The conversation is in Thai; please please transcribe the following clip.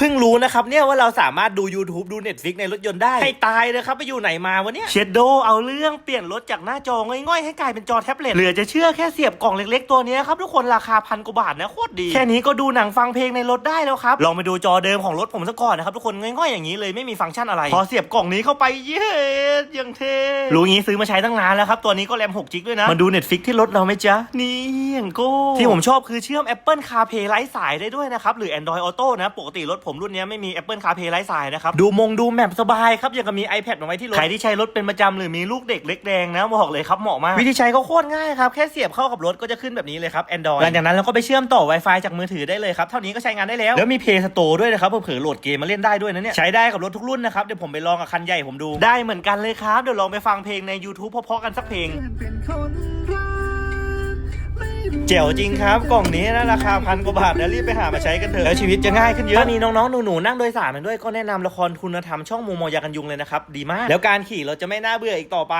เพิ่งรู้นะครับเนี่ยว่าเราสามารถดู YouTube ดู Netflix ในรถยนต์ได้ ให้ตายเลยครับ ไปอยู่ไหนมาวะเนี่ยเชดโดเอาเรื่องเปลี่ยนรถจากหน้าจอง่อยๆ ให้กลายเป็นจอแท็บเล็ตเหลือจะเชื่อแค่เสียบกล่องเล็กๆ ตัวเนี้ยครับ ทุกคนราคาพันกว่าบาทนะโคตรดี แค่นี้ก็ดูหนังฟังเพลงในรถได้แล้วครับ ลองไปดูจอเดิมของรถผมซะก่อนนะครับ ทุกคนง่อยๆอย่างนี้เลยไม่มีฟังก์ชันอะไร พอเสียบกล่องนี้เข้าไปเย้ยังเท่รู้งี้ซื้อมาใช้ตั้งนานแล้วครับตัวนี้ก็แรม6จิกด้วยนะมาดู Netflix ที่รถเราไหมจ๊ะนี่อย่างโก้ที่ผมชอบคือเชื่อม Apple CarPlay ไร้สายได้ด้วยนะครับหรือ Android Auto นะปกติรถผมรุ่นเนี้ยไม่มี Apple CarPlay ไร้สายนะครับ ดูมงดูแมปสบายครับยังกับมี iPad มาไว้ที่รถ ใครที่ใช้รถเป็นประจำหรือมีลูกเด็กเล็กแดงนะบอกเลยครับเหมาะมาก วิธีใช้ก็โคตรง่ายครับ แค่เสียบเข้ากับรถก็จะขึ้นแบบนี้เลยครับ Android หลังจากนั้นเราก็ไปเชื่อมต่อ Wi-Fi จากมือถือได้เลยครับ เท่านี้ก็ใช้งานได้แล้ว แล้วมี Play Store ด้วยนะครับเผื่อๆโหลดเกมมาเล่นได้ด้วยนะเนี่ย ใช้ได้กับรถทุกรุ่นนะครับ เดี๋ยวผมไปลองกับคันใหญ่ผมดู ได้เหมือนกันเลยครับ เดี๋ยวลองไปฟังเพลงใน YouTube เพราะๆกันสักเพลง เจ๋วจริงครับ กล่องนี้นะราคาพันกว่าบาทนะรีบไปหามาใช้กันเถอะแล้วชีวิตจะง่ายขึ้นเยอะถ้ามีน้องๆหนูๆนั่งโดยสารมาด้วยก็แนะนำละครคุณธรรมช่องมูมอยากันยุงเลยนะครับดีมาก แล้วการขี่รถจะไม่น่าเบื่ออีกต่อไป